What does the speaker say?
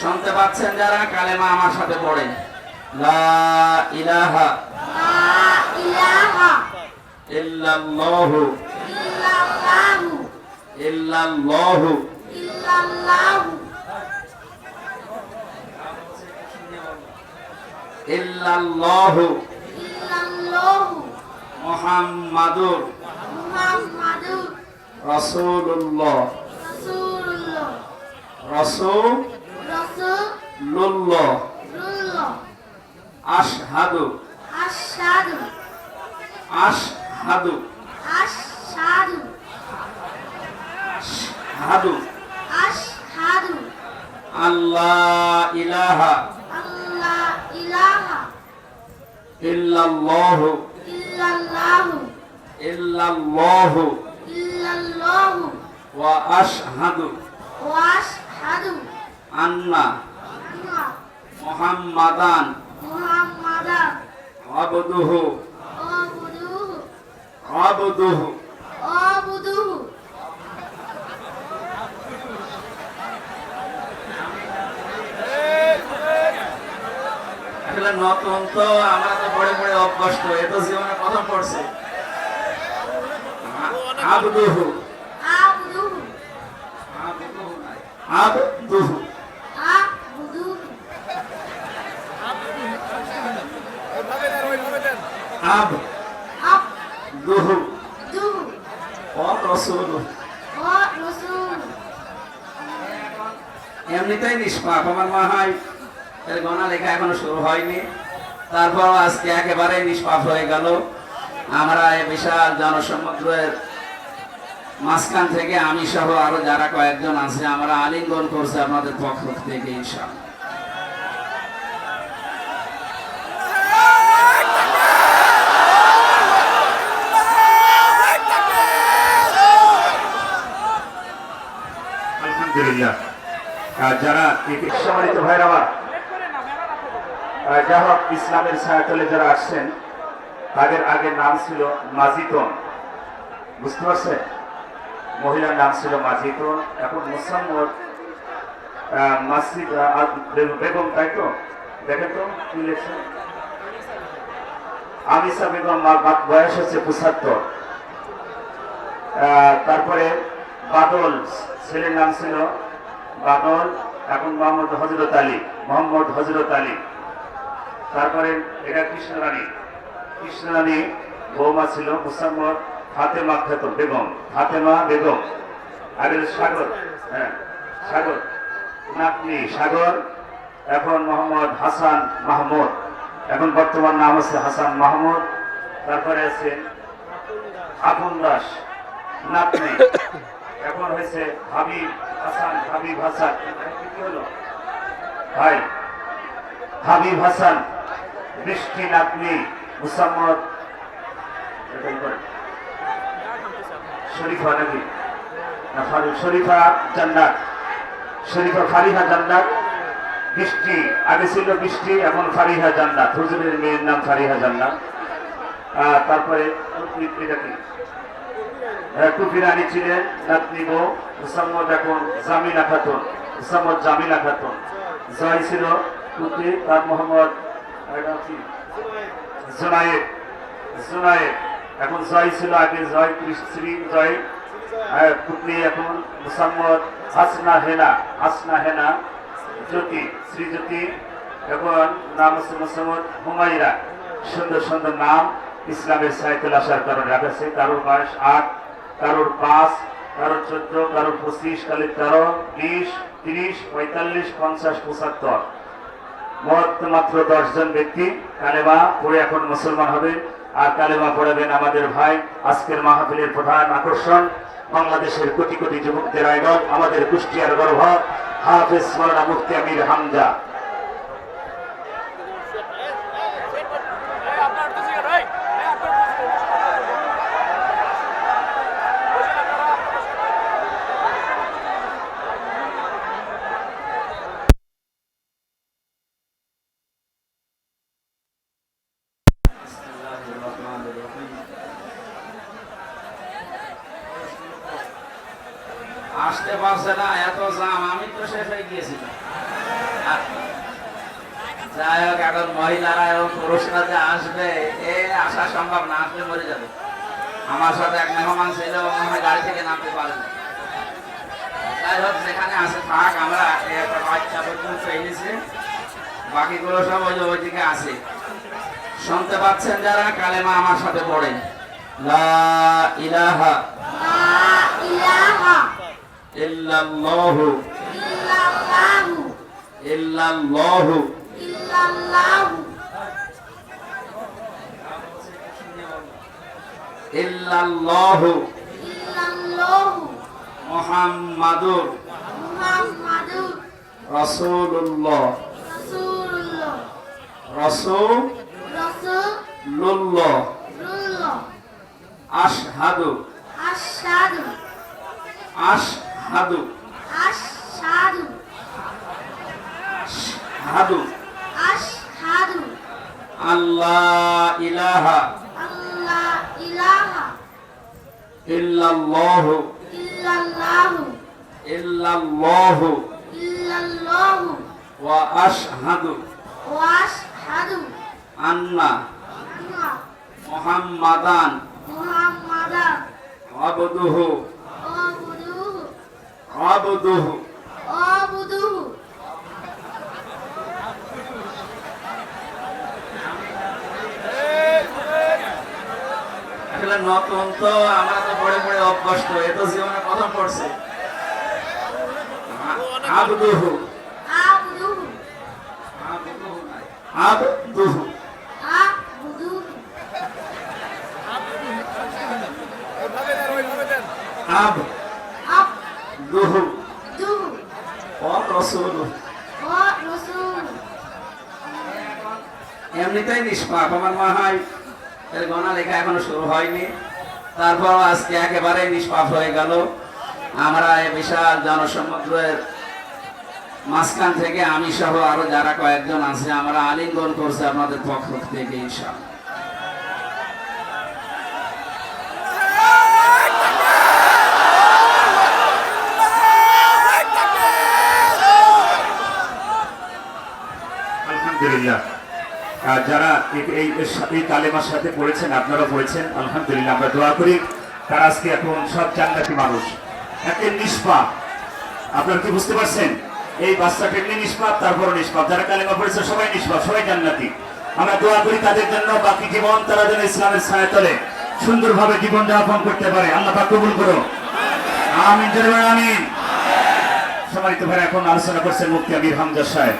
শুনতে পাচ্ছেন যারা? কালেমা আমার সাথে পড়েন লা ইলাহা ইল্লাল্লাহু মুহাম্মাদুর রাসূলুল্লাহ রাসূলুল্লাহ রাসূলুল্লাহ আশহাদু। আশহাদু। আশহাদু। আশহাদু। আশহাদু। আশহাদু। আল্লাহ ইলাহা আল্লাহ ইলাহা। ইল্লাল্লাহু। ইল্লাল্লাহু। ইল্লাল্লাহু। ইল্লাল্লাহু। ওয়া আশহাদু। ওয়া আশহাদু। আন্না। মুহাম্মাদান। মুহাম্মাদান। আবদুহু। আবদুহু। আবদুহু। আসলে নতুন তো আমরা তো পড়ে পড়ে অভ্যস্ত এ তো জীবনে প্রথম পড়ছে। আবদুহু। আবদুহু। আবদুহু। আবদুহু আবদুহু ওয়া রাসূলুহু ওয়া রাসূল এমনিতেই নিষ্পাপ আমার মা হয় এর গণা লেখা এখনও শুরু হয়নি। তারপর আজকে একেবারে নিষ্পাপ হয়ে গেল। আমরা এই বিশাল জনসমুদ্রের মাঝখান থেকে আমি সহ আরও যারা কয়েকজন আছে আমরা আলিঙ্গন করছি আপনাদের পক্ষ থেকে ইনশাআল্লাহ। ইসলামের ছায়াতলে যারা আসছেন, তাদের আগের নাম ছিল মাজিতন। বুঝতে পারছেন? মহিলার নাম ছিল মাজিতন। এখন মুসাম্মদ বেগম তাই তো? দেখেন তো কি বয়স হচ্ছে পঁচাত্তর। তারপরে বাদল, ছেলের নাম ছিল বাদল এখন মোহাম্মদ হজরত আলী, মোহাম্মদ হজরত আলী। তারপরে এটা কৃষ্ণরানী কৃষ্ণরানী বৌমা ছিল মুসাম্মদ ফাতেমা খাতুন বেগম, ফাতেমা বেগম। আগে সাগর হ্যাঁ সাগর। নাতনি সাগর, এখন মোহাম্মদ হাসান মাহমুদ। এখন বর্তমান নাম হচ্ছে হাসান মাহমুদ। তারপরে আছে আপন দাস। নাতনি এখন হয়েছে হাবিব হাসান হাবিব হাসান কি হলো? ভাই হাবিব হাসান বৃষ্টি নাতনি, মুসাম্মদ। শরীফা নাকি? না শরীফা জান্নাত। শরীফা ফারিহা জান্নাত। বৃষ্টি আগে ছিল বৃষ্টি এখন ফারিহা জান্নাত। হুজুরের মেয়ের নাম ফারিহা জান্নাত। তারপরে এটা কি? টুপি রানী ছিলেন নাতনি বউ মুসাম্মদ এখন জামিলা খাতুন, মুসাম্মদ জামিনা খাতুন। জয় ছিল পুত্রী তার মোহাম্মদ? জুনায়েদ জুনায়েদ। এখন জয় ছিল আগে জয় শ্রী জয় পুত্রী এখন মুসাম্মদ হাসনা হেনা হাসনা হেনা জ্যোতি শ্রীজ্যোতি এখন নাম হচ্ছে মুসাম্মদ হুমাইরা সুন্দর সুন্দর নাম ইসলামের সাইকেল আসার কারণে রাখেছে কারোর বয়স আট কারোর পাঁচ, কারোর চোদ্দ, কারোর পঁচিশ কারোর তেরো, বিশ, তিরিশ, পঁয়তাল্লিশ, পঞ্চাশ, পঁচাত্তর। মোট মাত্র দশজন ব্যক্তি। কালেমা পড়ে এখন মুসলমান হবে। আর কালেমা পড়াবেন আমাদের ভাই, আজকের মাহফিলের প্রধান আকর্ষণ, বাংলাদেশের কোটি কোটি যুবকদের আয়োজন আমাদের কুষ্টিয়ার গর্ভ হাফেজ মৌলানা মুফতি আমির হামজা। আসতে পারছে না, এত জাম, আমি তো শেষ হয়ে গিয়েছিলাম। যাই হোক, এখন মহিলারা এবং পুরুষরা যে আসবে, এ আসা সম্ভব না আসলে মরে যাবে। আমার সাথে এক মেহমান ছিল মনে গাড়ি থেকে নামতে পারে যাই হোক, যেখানে আছে থাক, আমরা একটা বাচ্চা পর্যন্ত এনেছি। বাকিগুলো সব ওই ওইদিকে আছে। শুনতে পাচ্ছেন যারা, কালেমা আমার সাথে পড়েন। লা ইলাহা। ইলাহা। ইল্লাল্লাহু ইল্লাল্লাহু ইল্লাল্লাহু ইল্লাল্লাহু ইল্লাল্লাহু ইল্লাল্লাহু মুহাম্মাদুর মুহাম্মাদুর রাসূলুল্লাহ রাসূলুল্লাহ রাসূলুল্লাহ রাসূলুল্লাহ আশহাদু আশহাদু আশহাদু আশহাদু আশহাদু আশহাদু আল্লাহ ইলাহা। আল্লাহ ইলাহা। ইল্লাল্লাহু। ইল্লাল্লাহু। ইল্লাল্লাহু। ইল্লাল্লাহু। ওয়া আশহাদু। ওয়া আশহাদু। আন্না। মুহাম্মাদান। মুহাম্মাদান। আবদুহু। আবদুহু। আবদুহু। আসলে নতুন তো আমরা তো পড়ে পড়ে অভ্যস্ত এ তো জীবনে প্রথম পড়ছে। আবদুহু। আবদুহু। আবদুহু। আবদুহু। আবদুহু আবদুহু আবদুহু ওয়া রাসূলুহু ওয়া এমনিতেই নিষ্পাপ আমার হয়। লেখা এখনও শুরু হয়নি। তারপর আজকে একেবারে নিষ্পাপ হয়ে গেল। আমরা এই বিশাল জনসমুদ্রের মাঝখান থেকে আমি সহ আরও যারা কয়েকজন আছে, আমরা আলিঙ্গন করছি আপনাদের পক্ষ থেকে ইনশাআল্লাহ। আলহামদুলিল্লাহ। যারা এই- এই কালেমার সাথে পড়েছেন আপনারা পড়েছেন, আলহামদুলিল্লাহ, আমরা দোয়া করি। তারা আজকে এখন সব জান্নাতি মানুষ। একে নিষ্পাপ। আপনারা কি বুঝতে পারছেন? এই বাচ্চাটা এমনি নিষ্পাপ তারপর নিষ্পাপ। যারা কালেমা পড়েছে, সবাই নিষ্পাপ, সবাই জান্নাতি। আমরা দোয়া করি তাদের জন্য, বাকি জীবন তারা যেন ইসলামের ছায়াতলে সুন্দরভাবে জীবন যাপন করতে পারে। আল্লাহ পাক কবুল করো আমিন আমিন। সম্মানিত ভাই এখন আলোচনা করছেন মুক্তি আমির হামজা সাহেব।